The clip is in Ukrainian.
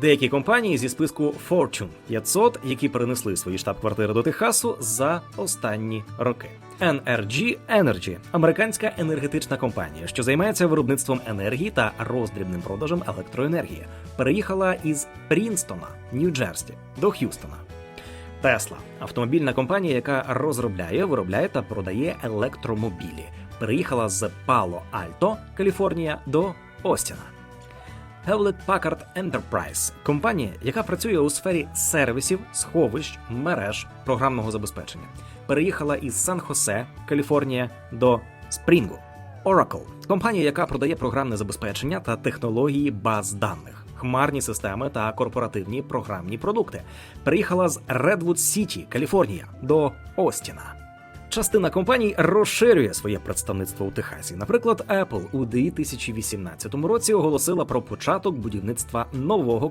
Деякі компанії зі списку Fortune 500, які перенесли свої штаб-квартири до Техасу за останні роки. NRG Energy – американська енергетична компанія, що займається виробництвом енергії та роздрібним продажем електроенергії, переїхала із Прінстона, Нью-Джерсі, до Х'юстона. Тесла автомобільна компанія, яка розробляє, виробляє та продає електромобілі, переїхала з Пало Альто, Каліфорнія, до Остіна. Hewlett Packard Enterprise – компанія, яка працює у сфері сервісів, сховищ, мереж програмного забезпечення, переїхала із Сан-Хосе, Каліфорнія, до Спрінгу. Oracle – компанія, яка продає програмне забезпечення та технології баз даних, хмарні системи та корпоративні програмні продукти. Переїхала з Redwood City, Каліфорнія, до Остіна. Частина компаній розширює своє представництво у Техасі. Наприклад, Apple у 2018 році оголосила про початок будівництва нового